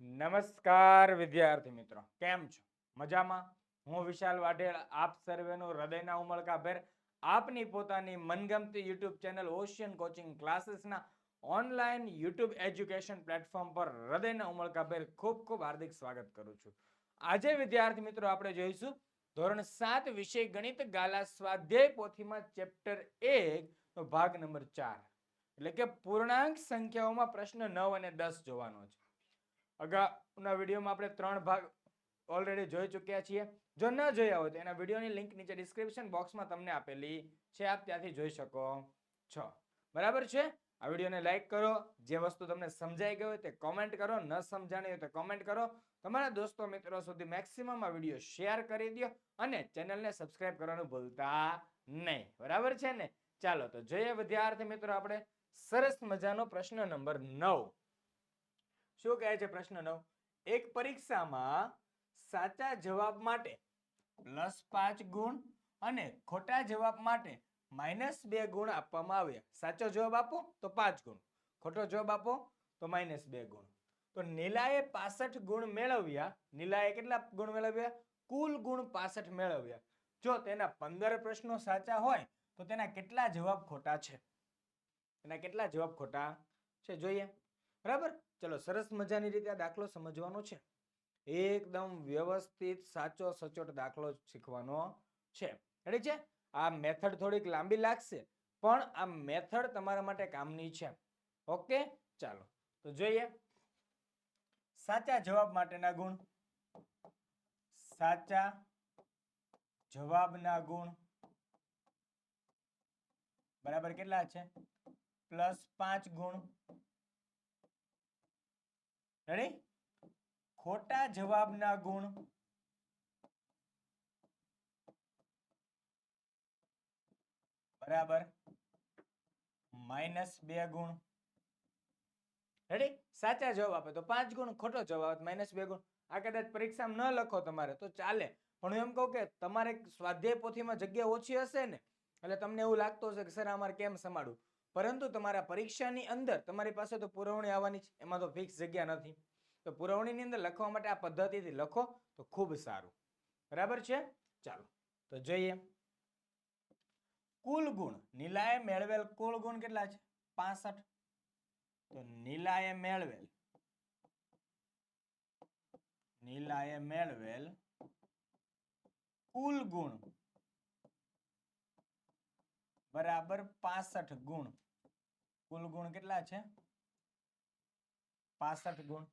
નમસ્કાર, વિદ્યાર્થી મિત્રો. કેમ છો? મજામાં? હું વિશાલ વાઢેળ આપ સર્વેનું હૃદયના ઉમળકાભેર આપની પોતાની મનગમતી યુટ્યુબ ચેનલ ઓશિયન કોચિંગ ક્લાસીસના ઓનલાઈન યુટ્યુબ એજ્યુકેશન પ્લેટફોર્મ પર હૃદયના ઉમળકાભેર ખૂબ ખૂબ હાર્દિક સ્વાગત કરું છું. આજે, વિદ્યાર્થી મિત્રો, આપણે જોઈશું ધોરણ સાત વિષય ગણિત ગાલા સ્વાધ્યાય પોથીમાં ચેપ્ટર એક ભાગ નંબર ચાર. એટલે કે પૂર્ણાંક સંખ્યાઓમાં પ્રશ્ન નવ અને દસ જોવાનો છે. અગાઉના વિડીયોમાં આપણે ત્રણ ભાગ ઓલરેડી જોઈ ચૂક્યા છીએ. જો ન જોયા હોય તો એના વિડીયોની લિંક નીચે ડિસ્ક્રિપ્શન બોક્સમાં તમને આપેલી છે. આપ ત્યાંથી જોઈ શકો છો. બરાબર છે? આ વિડીયોને લાઈક કરો. જે વસ્તુ તમને સમજાઈ ગઈ હોય તે કોમેન્ટ કરો. ન સમજાણી હોય તો કોમેન્ટ કરો. તમારા દોસ્તો મિત્રો સુધી મેક્સિમમ આ વીડિયો શેર કરી દો અને ચેનલને સબસ્ક્રાઇબ કરવાનું ભૂલતા નહીં. બરાબર છે ને? ચાલો તો જોઈએ વિદ્યાર્થી મિત્રો આપણે સરસ મજાનો પ્રશ્ન નંબર નવ. શું કહે છે પ્રશ્ન નવ? એક પરીક્ષામાં સાચા જવાબ માટે પ્લસ પાંચ ગુણ અને ખોટા જવાબ માટે માઇનસ બે ગુણ આપવામાં આવ્યા. સાચો જવાબ આપો તો પાંચ ગુણ. ખોટો જવાબ આપો તો માઇનસ બે ગુણ. તો નીલાએ પાસઠ ગુણ મેળવ્યા. નીલાએ કેટલા ગુણ મેળવ્યા? કુલ ગુણ પાસઠ મેળવ્યા. જો તેના પંદર પ્રશ્નો સાચા હોય તો તેના કેટલા જવાબ ખોટા છે? એના કેટલા જવાબ ખોટા છે? જોઈએ. બરાબર? ચલો, સરસ મજાની રીતે આ દાખલો સમજવાનો છે. એકદમ વ્યવસ્થિત, સાચો, સચોટ દાખલો શીખવાનો છે. રેડી છે? આ મેથડ થોડીક લાંબી લાગશે, પણ આ મેથડ તમારા માટે કામની છે. ઓકે ચાલો, તો જોઈએ. સાચા જવાબ માટેના ગુણ. સાચા જવાબના ગુણ. બરાબર કેટલા છે? પ્લસ પાંચ ગુણ. રેડી ખોટા જવાબના ગુણ. બરાબર. માઇનસ બે ગુણ. રેડી સાચા જવાબ આપે તો પાંચ ગુણ, ખોટો જવાબ માઇનસ બે ગુણ. આ કદાચ પરીક્ષામાં ન લખો તમારે તો ચાલે. પણ હું એમ કહું કે તમારે સ્વાધ્યાય પોથીમાં જગ્યા ઓછી હશે ને, એટલે તમને એવું લાગતું હશે કે સર અમારે કેમ સંભાળવું પરંતુ તમારા પરીક્ષાની અંદર તમારી પાસે તો પુરવણી આવવાની છે. એમાં તો ફિક્સ જગ્યા નથી. તો પુરવણીની અંદર લખવા માટે આ પદ્ધતિથી લખો તો ખૂબ સારું. બરાબર છે? ચાલો, તો જોઈએ. કુલ ગુણ નીલાએ મેળવેલ કુલ ગુણ કેટલા છે? પાસઠ. તો નીલાએ મેળવેલ નીલાએ મેળવેલ કુલ ગુણ બરાબર પાસઠ ગુણ. કુલ ગુણ કેટલા છે? પાસઠ ગુણ.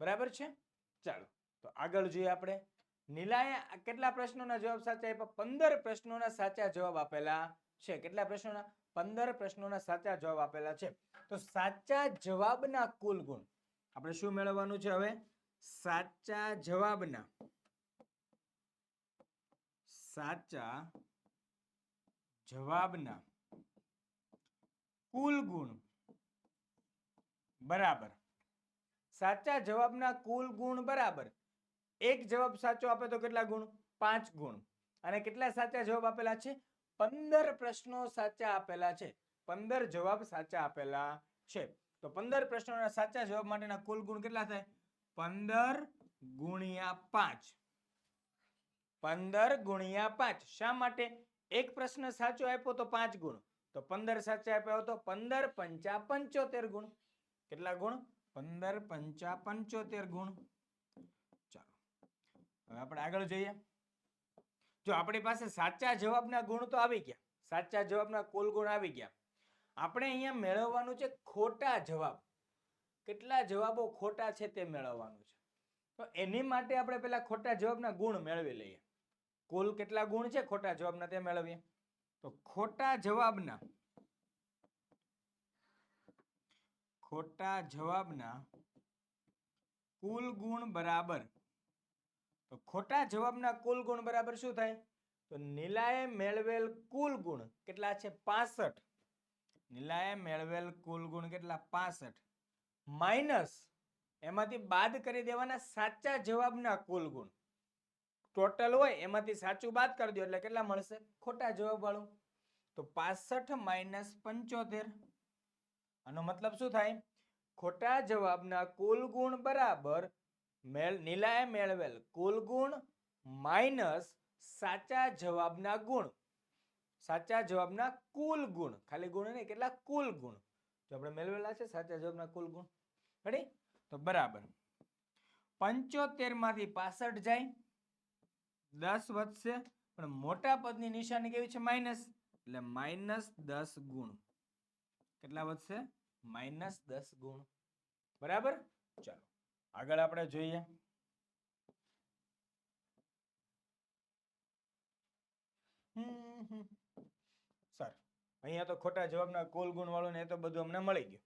બરાબર છે? ચાલો, તો આગળ જોઈએ આપણે. નીલાએ કેટલા પ્રશ્નોના જવાબ સાચા આપ્યા? પંદર પ્રશ્નોના સાચા જવાબ આપેલા છે. કેટલા પ્રશ્નોના? પંદર પ્રશ્નોના સાચા જવાબ આપેલા છે. તો સાચા જવાબના કુલ ગુણ. આપણે શું મેળવવાનું છે હવે? સાચા જવાબના. સાચા જવાબના કુલ ગુણ. બરાબર. સાચા જવાબના કુલ ગુણ બરાબર. એક જવાબ સાચો આપે તો કેટલા ગુણ? પાંચ ગુણ. અને કેટલા સાચા જવાબ આપેલા છે? પંદર પ્રશ્નો સાચા આપેલા છે. પંદર જવાબ સાચા આપેલા છે. તો પંદર પ્રશ્નોના સાચા જવાબ માટેના કુલ ગુણ કેટલા થાય? પંદર ગુણ્યા પાંચ. પંદર ગુણ્યા પાંચ. શા માટે? એક પ્રશ્ન સાચો આપ્યો તો પાંચ ગુણ. તો પંદર સાચા આપ્યો તો પંદર પંચા પંચોતેર ગુણ. કેટલા ગુણ? પંદર પંચા પંચોતેર ગુણ. ચાલો, હવે આપણે આગળ જઈએ. જો આપણી પાસે સાચા જવાબના ગુણ તો આવી ગયા. સાચા જવાબના કુલ ગુણ આવી ગયા. આપણે અહીંયા મેળવવાનું છે ખોટા જવાબ. કેટલા જવાબો ખોટા છે તે મેળવવાનું છે. તો એની માટે આપણે પેલા ખોટા જવાબના ગુણ મેળવી લઈએ. કુલ કેટલા ગુણ છે? ખોટા જવાબના તે મેળવીએ. તો ખોટા જવાબના ખોટા જવાબના કુલ ગુણ બરાબર. તો ખોટા જવાબના કુલ ગુણ બરાબર શું થાય? તો નીલાએ મેળવેલ કુલ ગુણ કેટલા છે? પાસઠ. નીલાએ મેળવેલ કુલ ગુણ કેટલા? પાસઠ. માઇનસ એમાંથી બાદ કરી દેવાના સાચા જવાબના કુલ ગુણ. ટોટલ હોય એમાંથી સાચું બાદ કરી દો એટલે કેટલા મળશે? ખોટા જવાબ વાળું. તો પાસઠ માઇનસ પંચોતેર. આનો મતલબ શું થાય? ખોટા જવાબના કુલ ગુણ બરાબર મેળ, નીલાએ મેળવેલ કુલ ગુણ માઇનસ સાચા જવાબના ગુણ. સાચા જવાબના કુલ ગુણ. ખાલી ગુણ નહીં, કેટલા? કુલ ગુણ. જો આપણે મેળવેલા છે સાચા જવાબના કુલ ગુણ. રેડી તો બરાબર. પંચોતેરમાંથી પાસઠ જાય. દસ વધશે. પણ મોટા પદની નિશાની કેવી છે? માઇનસ. એટલે માઇનસ દસ ગુણ. કેટલા વધશે? માઇનસ દસ ગુણ. બરાબર? ચાલો, આગળ આપણે જોઈએ. સર. અહીંયા તો ખોટા જવાબના કુલ ગુણ વાળું ને એ તો બધું અમને મળી ગયું.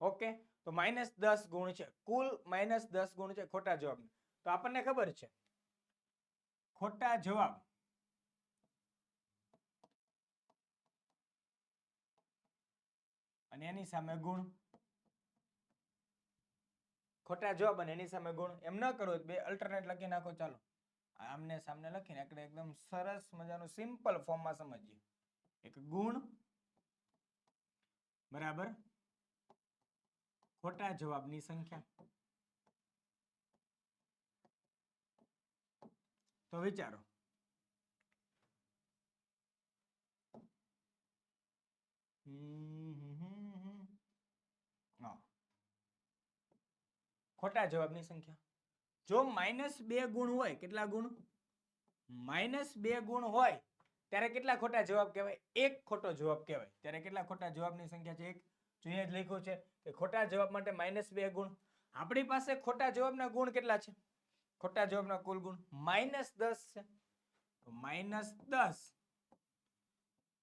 ઓકે? તો માઇનસ દસ ગુણ છે. કુલ માઇનસ દસ ગુણ છે ખોટા જવાબ તો આપણને ખબર છે. ખોટા જવાબ અને એની સામે ગુણ. ખોટા જવાબ અને એની સામે ગુણ. એમ ન કરો બે અલ્ટરનેટ લખી નાખો, ચાલો. આમને સામને લખીને આપણે એકદમ સરસ મજાનું સિમ્પલ ફોર્મમાં સમજીએ. એક ગુણ. બરાબર? ખોટા જવાબની સંખ્યા. તો વિચારો. હમ હમ. હા. ખોટા જવાબની સંખ્યા. જો માઇનસ બે ગુણ હોય, કેટલા ગુણ? માઇનસ બે ગુણ હોય, ત્યારે કેટલા ખોટા જવાબ કહેવાય? એક ખોટો જવાબ કહેવાય. ત્યારે કેટલા ખોટા જવાબની સંખ્યા છે? એક. જોઈએ જ લખ્યું છે કે ખોટા જવાબ માટે માઇનસ બે ગુણ. આપણી પાસે ખોટા જવાબના ગુણ કેટલા છે? ખોટા જવાબના કુલ ગુણ માઇનસ દસ છે. તો માઇનસ દસ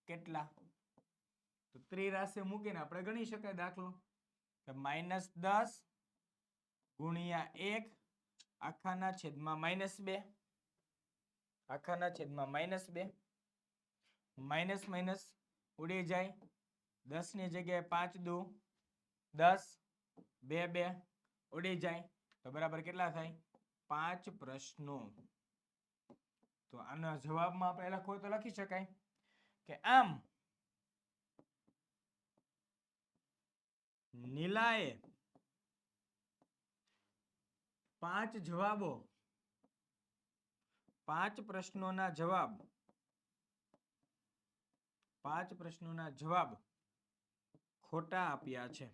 કેટલા? તો ત્રિરાશી મૂકીને આપણે ગણી શકાય દાખલો. કે માઇનસ દસ ગુણ્યા એક આખાના છેદમાં માઇનસ બે. આખાના છેદમાં માઇનસ બે. માઇનસ માઇનસ ઉડી જાય. દસની જગ્યાએ પાંચ દુ. દસ, બે બે ઉડી જાય. તો બરાબર કેટલા થાય? પાંચ પ્રશ્નો. તો આના જવાબમાં આપણે લખવું તો લખી શકાય. કે આમ, નીલાએ પાંચ જવાબો. પાંચ પ્રશ્નોના જવાબ. પાંચ પ્રશ્નોના જવાબ ખોટા આપ્યા છે.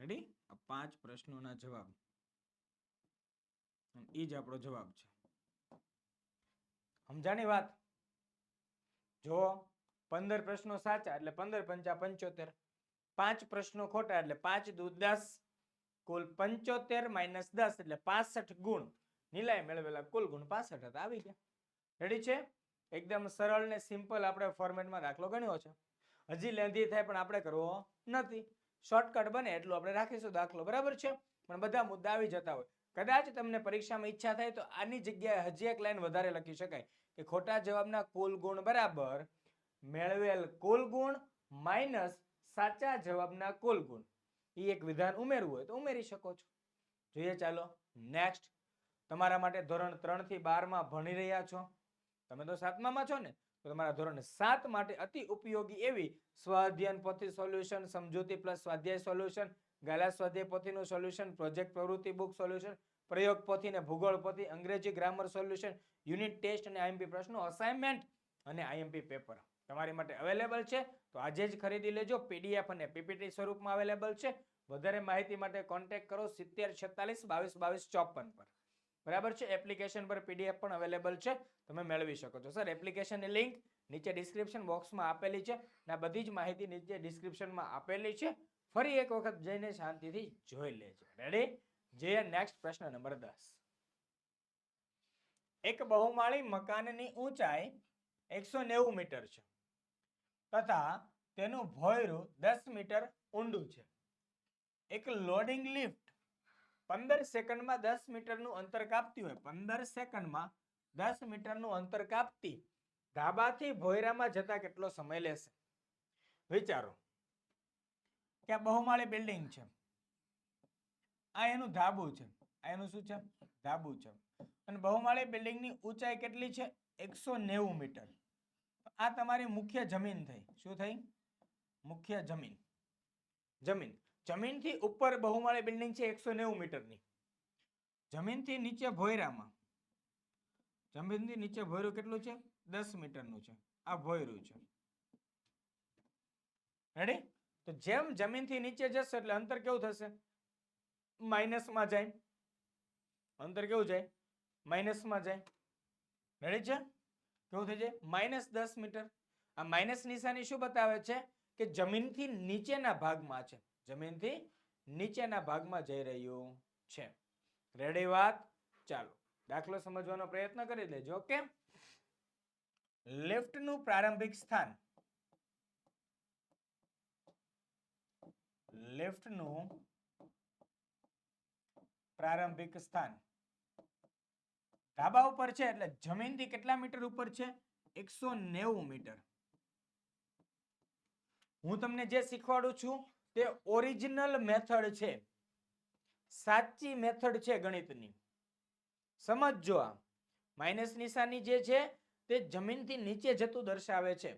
રેડી આ પાંચ પ્રશ્નોના જવાબ. એ જ આપણો જવાબ છે. સમજાણી વાત? જો પંદર પ્રશ્નો સાચા એટલે પંદર પંચા પંચોતેર. પાંચ પ્રશ્નો ખોટા એટલે પાંચ દુ દસ, કુલ પંચોતેર માઇનસ દસ એટલે પાસઠ ગુણ. નીલાએ મેળવેલા કુલ ગુણ પાસઠ હતા. આવી ગયા. રેડી છે? એકદમ સરળ ને સિમ્પલ આપણે ફોર્મેટમાં દાખલો ગણ્યો છે. હજી લેંધી થાય પણ આપણે કરવો નથી. શોર્ટકટ બને એટલું આપણે રાખીશું દાખલો. બરાબર છે? પણ બધા મુદ્દા આવી જતા હોય. કદાચ તમને પરીક્ષામાં ઈચ્છા થાય તો આની જગ્યાએ હજી એક લાઈન વધારે લખી શકાય. કે ખોટા જવાબના કુલ ગુણ બરાબર મેળવેલ કુલ ગુણ માઇનસ સાચા જવાબના કુલ ગુણ. એ એક વિધાન ઉમેરવું હોય તો ઉમેરી શકો છો. જોઈએ ચાલો નેક્સ્ટ તમારા માટે ધોરણ ત્રણથી બારમાં ભણી રહ્યા છો. તમે તો સાતમામાં છો ને? તો તમારા ધોરણ સાત માટે અતિ ઉપયોગી એવી સ્વાધ્યાયન પોથી સોલ્યુશન સમજૂતી પ્લસ સ્વાધ્યાય સોલ્યુશન ગાલા સ્વાધ્યાય પોથીનું સોલ્યુશન પ્રોજેક્ટ પ્રવૃત્તિ બુક સોલ્યુશન પ્રયોગ પોથી ને ભૂગોળ પોથી, અંગ્રેજી ગ્રામર સોલ્યુશન યુનિટ ટેસ્ટ અને આઈએમપી પ્રશ્નો અસાઇનમેન્ટ અને આઈએમપી પેપર તમારી માટે અવેલેબલ છે, તો આજે જ ખરીદી લેજો. પીડીએફ અને પીપીટી સ્વરૂપમાં અવેલેબલ છે. વધારે માહિતી માટે કોન્ટેક્ટ કરો સિત્તેર છેતાલીસ બાવીસ બાવીસ ચોપન પર. બરાબર છે? એપ્લિકેશન પર પીડીએફ પણ અવેલેબલ છે. તમે મેળવી શકો છો. સર એપ્લિકેશનની લિંક નીચે ડિસ્ક્રિપ્શન બોક્સમાં આપેલી છે અને બધી જ માહિતી નીચે ડિસ્ક્રિપ્શનમાં આપેલી છે. ફરી એક વખત જઈને શાંતિથી જોઈ લેજો. રેડી જે નેક્સ્ટ પ્રશ્ન નંબર દસ. એક બહુમાળી મકાનની ઊંચાઈ એકસો નેવું મીટર છે. તથા તેનું ભોયરું દસ મીટર ઊંડું છે. એક લોડિંગ લિફ્ટ પંદર સેકન્ડમાં દસ મીટરનું અંતર કાપતી હોય. પંદર સેકન્ડમાં દસ મીટરનું અંતર કાપતી ધાબાથી ભોયરામાં જતા કેટલો સમય લેશે? વિચારો. કે આ બહુમાળી બિલ્ડિંગ છે. આ એનું ધાબું છે. આ એનું શું છે? ધાબું છે. અને બહુમાળી બિલ્ડિંગની ઊંચાઈ કેટલી છે? એકસો નેવું મીટર. આ તમારી મુખ્ય જમીન થઈ. શું થઈ? મુખ્ય જમીન. જમીન. જમીનથી ઉપર બહુમાળી બિલ્ડિંગ છે એકસો નેવું મીટરની. જમીનથી નીચે ભોયરામાં. જમીનથી નીચે ભોયરું કેટલું છે? દસ મીટરનું છે. આ ભોયરું છે. રેડી તો જેમ જમીનથી નીચે જશે એટલે અંતર કેવું થશે? માઇનસમાં જાય. અંતર કેવું જાય? માઇનસમાં જાય. રેડી છે? કેવું થઈ જાય? માઇનસ દસ મીટર. આ માઇનસ નિશાની શું બતાવે છે? કે જમીનથી નીચેના ભાગમાં છે. જમીનથી નીચેના ભાગમાં જઈ રહ્યું છે. રેડી વાત? ચાલો. દાખલો સમજવાનો પ્રયત્ન કરી લેજો કે લિફ્ટનું પ્રારંભિક સ્થાન. લિફ્ટનું પ્રારંભિક સ્થાન. ધાબા ઉપર છે એટલે જમીનથી કેટલા મીટર ઉપર છે? એકસો નેવું મીટર. હું તમને જે શીખવાડું છું તે ઓરિજિનલ મેથડ છે. સાચી મેથડ છે ગણિતની. સમજજો આ. માઇનસ નિશાની જે છે તે જમીનથી નીચે જતું દર્શાવે છે.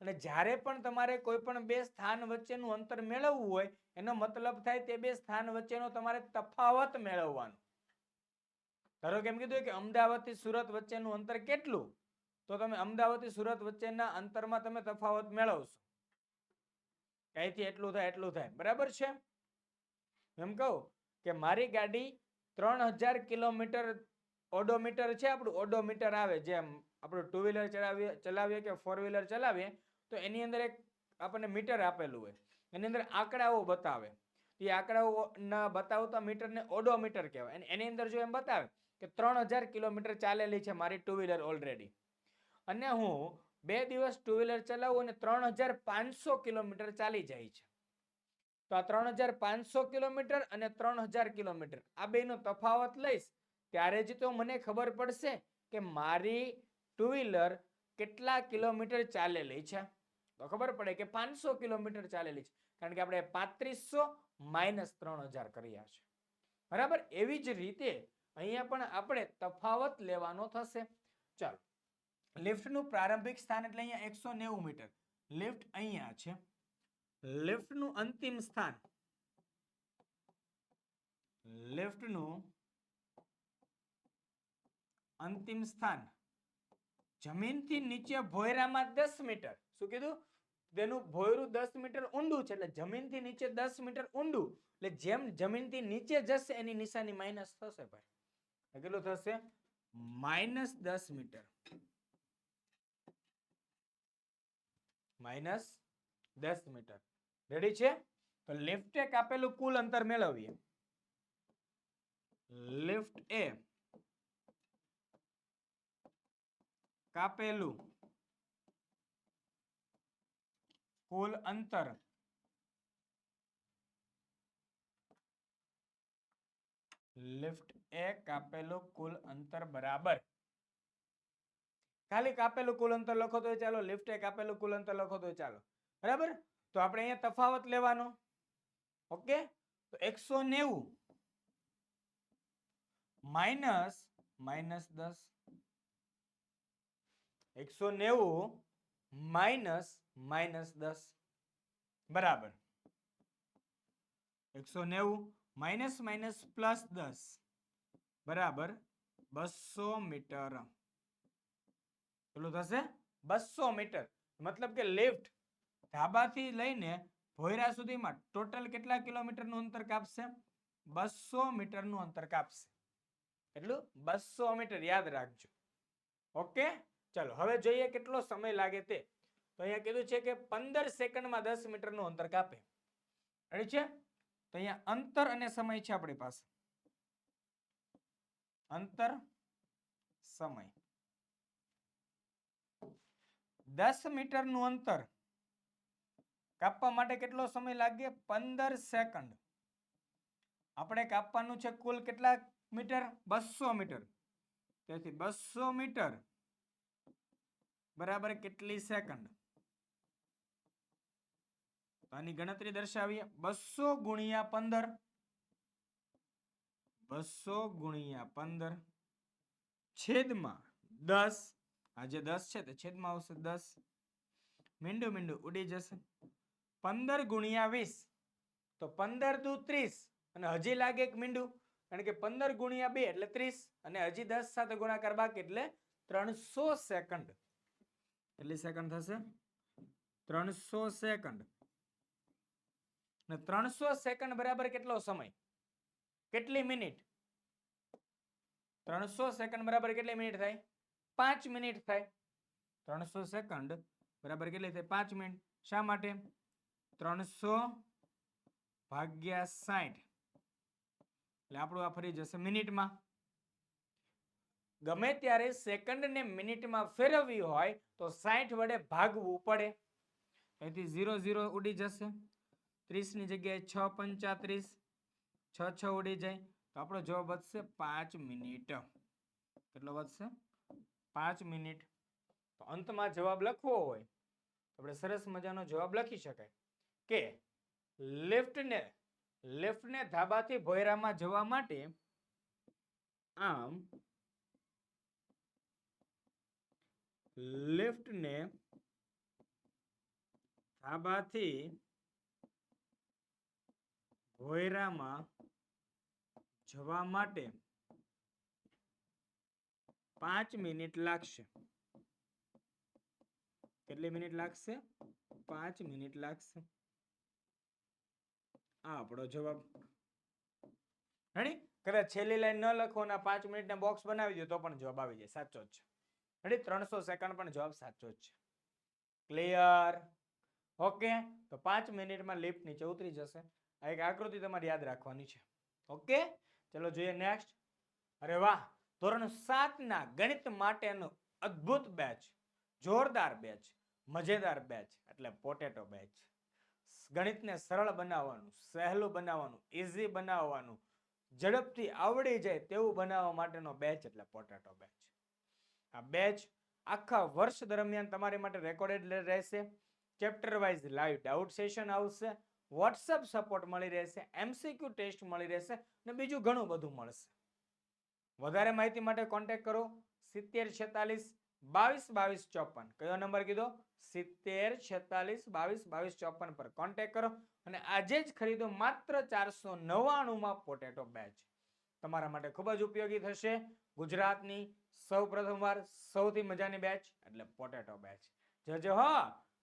અને જ્યારે પણ તમારે કોઈ પણ બે સ્થાન વચ્ચેનું અંતર મેળવવું હોય, એનો મતલબ થાય તે બે સ્થાન વચ્ચેનો તમારે તફાવત મેળવવાનો. ધારો કે એમ કીધું કે અમદાવાદથી સુરત વચ્ચેનું અંતર કેટલું? તો તમે અમદાવાદથી સુરત વચ્ચેના અંતરમાં તમે તફાવત મેળવશો. ક્યાંયથી એટલું થાય એટલું થાય. બરાબર છે? એમ કહું કે મારી ગાડી ત્રણ હજાર કિલોમીટર ઓડોમીટર છે, આપણું ઓડોમીટર આવે જેમ આપણું ટુ વ્હીલર ચલાવીએ ચલાવીએ કે ફોર વ્હીલર ચલાવીએ, તો એની અંદર એક આપણને મીટર આપેલું હોય. એની અંદર આંકડાઓ બતાવે. એ આંકડાઓના બતાવતા મીટરને ઓડોમીટર કહેવાય. અને એની અંદર જો એમ બતાવે કે ત્રણ હજાર કિલોમીટર ચાલેલી છે મારી ટુ વ્હીલર ઓલરેડી અને હું બે દિવસ ટુ વ્હીલર ચલાવું અને ત્રણ હજાર પાંચસો કિલોમીટર ચાલી જાય છે. તો આ ત્રણ હજાર પાંચસો કિલોમીટર અને ત્રણ હજાર કિલોમીટર આ બેનો તફાવત લઈશ. ત્યારે જ તો મને ખબર પડશે કે મારી ટુ વ્હીલર કેટલા કિલોમીટર ચાલેલી છે. તો ખબર પડે કે પાંચસો કિલોમીટર ચાલેલી છે. કારણ કે આપણે પાંત્રીસો માઇનસ ત્રણ હજાર કર્યા છે. બરાબર? એવી જ રીતે અહીંયા પણ આપણે તફાવત લેવાનો થશે. ચાલો. લિફ્ટનું પ્રારંભિક સ્થાન એટલે અહીંયા એકસો નેવું મીટર. લિફ્ટ અહીંયા છે. લિફ્ટનું અંતિમ સ્થાન. લિફ્ટનું અંતિમ સ્થાન. જમીનથી નીચે ભોયરામાં દસ મીટર. શું કીધું? તેનું ભોયરું દસ મીટર ઊંડું છે એટલે જમીનથી નીચે દસ મીટર ઊંડું. એટલે જેમ જમીનથી નીચે જશે, એની નિશાની માઇનસ થશે ભાઈ. કેટલું થશે? માઇનસ દસ મીટર. માઇનસ દસ મીટર. રેડી છે? તો લિફ્ટે કાપેલું કુલ અંતર મેળવીએ. લિફ્ટ એ કાપેલું કુલ અંતર. લિફ્ટ એ કાપેલું કુલ અંતર બરાબર. ખાલી કાપેલું કુલ અંતર લખો તો ચાલો. લિફ્ટ એ કાપેલું કુલ અંતર લખો તો ચાલો. બરાબર? તો આપણે અહીંયા તફાવત લેવાનો. ઓકે? તો એકસો નેવું. માઇનસ માઇનસ દસ. એકસો નેવું. માઇનસ માઇનસ દસ. બરાબર. એકસો નેવું માઇનસ માઇનસ પ્લસ દસ. બરાબર. બસો મીટર. કેટલું થશે? બસો મીટર. મતલબ કે લિફ્ટ ધાબાથી લઈને ભોયરા સુધીમાં ટોટલ કેટલા કિલોમીટરનું અંતર કાપશે? બસો મીટરનું અંતર કાપશે. એટલું બસો મીટર. યાદ રાખજો. ઓકે? ચલો, હવે જોઈએ કેટલો સમય લાગે તે. તો અહીંયા કીધું છે કે પંદર સેકન્ડમાં દસ મીટરનું અંતર કાપે. રેડી છે? તો અહીંયા અંતર અને સમય છે આપણી પાસે. અંતર, સમય. દસ મીટરનું અંતર કાપવા માટે કેટલો સમય લાગે? પંદર સેકન્ડ. આપણે કાપવાનું છે કુલ કેટલા મીટર? બસો મીટર. તેથી બસો મીટર બરાબર કેટલી સેકન્ડ આની ગણતરી દર્શાવીએ. બસો ગુણ્યા પંદર. બસો ગુણ્યા પંદર. છેદમાં દસ. આ જે દસ છે તે છેદમાં આવશે દસ. મીંડું મીંડું ઉડી જશે. પંદર ગુણ્યા વીસ. તો પંદર દુ ત્રીસ. અને હજી લાગે એક મીંડું. કારણ કે પંદર ગુણ્યા બે એટલે ત્રીસ. અને હજી દસ સાથે ગુણાકાર બાકી એટલે ત્રણસો સેકન્ડ કેટલી સેકન્ડ થશે? ત્રણસો સેકન્ડ ને ત્રણસો સેકન્ડ બરાબર કેટલો સમય? કેટલી મિનિટ? ત્રણસો સેકન્ડ બરાબર કેટલી મિનિટ થાય? પાંચ મિનિટ થાય. ત્રણસો સેકન્ડ બરાબર કેટલી થાય? પાંચ મિનિટ. શા માટે? ત્રણસો ભાગ્યા સાઠ એટલે આપણું આ ફરી જશે મિનિટમાં. ગમે ત્યારે સેકન્ડ ને મિનિટમાં ફેરવવી હોય તો સાઠ વડે ભાગવું પડે. અહીંથી ઝીરો ઝીરો ઉડી જશે. ત્રીસની જગ્યાએ છ પંચાત્રીસ, છ છ ઉડી જાય. તો આપણો જવાબ વધશે પાંચ મિનિટ. કેટલો વધશે? પાંચ મિનિટ. તો અંતમાં જવાબ લખવો હોય તો આપણે સરસ મજાનો જવાબ લખી શકાય. કે લિફ્ટને લિફ્ટને ધાબાથી ભોયરામાં જવા માટે આમ લિફ્ટને થાબાથી ભોયરામાં જવા માટે પાંચ મિનિટ લાગશે. કેટલી મિનિટ લાગશે? પાંચ મિનિટ લાગશે. આ આપણો જવાબ. રેડી કદાચ છેલ્લી લાઈન ન લખો અને પાંચ મિનિટના બોક્સ બનાવી દો તો પણ જવાબ આવી જાય. સાચો જ છે. રેડી ત્રણસો સેકન્ડ પણ જવાબ સાચો જ છે. ક્લિયર ઓકે તો પાંચ મિનિટમાં લિફ્ટ નીચે ઉતરી જશે. આ એક આકૃતિ તમારે યાદ રાખવાની છે. ઓકે ચલો જોઈએ નેક્સ્ટ અરે વાહ! ધોરણ સાતના ગણિત માટેનું અદ્ભુત બેચ જોરદાર બેચ મજેદાર બેચ એટલે પોટેટો બેચ ગણિતને સરળ બનાવવાનું, સહેલું બનાવવાનું ઇઝી બનાવવાનું, ઝડપથી આવડી જાય તેવું બનાવવા માટેનો બેચ એટલે પોટેટો બેચ આ બેચ આખા વર્ષ દરમિયાન તમારી માટે રેકોર્ડેડ રહેશે. Chapter wise live doubt session આવશે. વોટ્સઅપ સપોર્ટ મળી રહેશે. એમસીક્યુ ટેસ્ટ મળી રહેશે અને બીજું ઘણું બધું મળશે. વધારે માહિતી માટે કોન્ટેક કરો. સિત્તેર છેતાલીસ બાવીસ બાવીસ ચોપન. કયો નંબર કીધો? સિત્તેર છેતાલીસ બાવીસ બાવીસ ચોપન પર કોન્ટેક કરો અને આજે જ ખરીદો માત્ર ચારસો નવ્વાણુંમાં પોટેટો બેચ તમારા માટે ખૂબ જ ઉપયોગી થશે. ગુજરાતની સૌ પ્રથમવાર સૌથી મજાની બેચ એટલે પોટેટો બેચ જજો હો!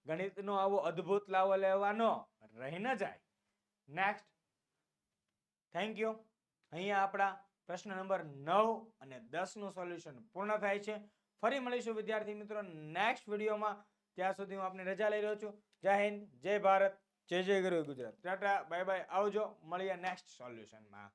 ગણિતનો આવો અદ્ભુત લાવો લેવાનો રહી ન જાય. નેક્સ્ટ થેન્ક યુ અહીંયા આપણા પ્રશ્ન નંબર નવ અને દસનું સોલ્યુશન પૂર્ણ થાય છે. ફરી મળીશું, વિદ્યાર્થી મિત્રો નેક્સ્ટ વિડીયોમાં ત્યાં સુધી હું આપને રજા લઈ રહ્યો છું. જય હિન્દ, જય ભારત, જય જય ગુરુ ગુજરાત. Tata, bye bye. આવજો. મળીએ નેક્સ્ટ સોલ્યુશનમાં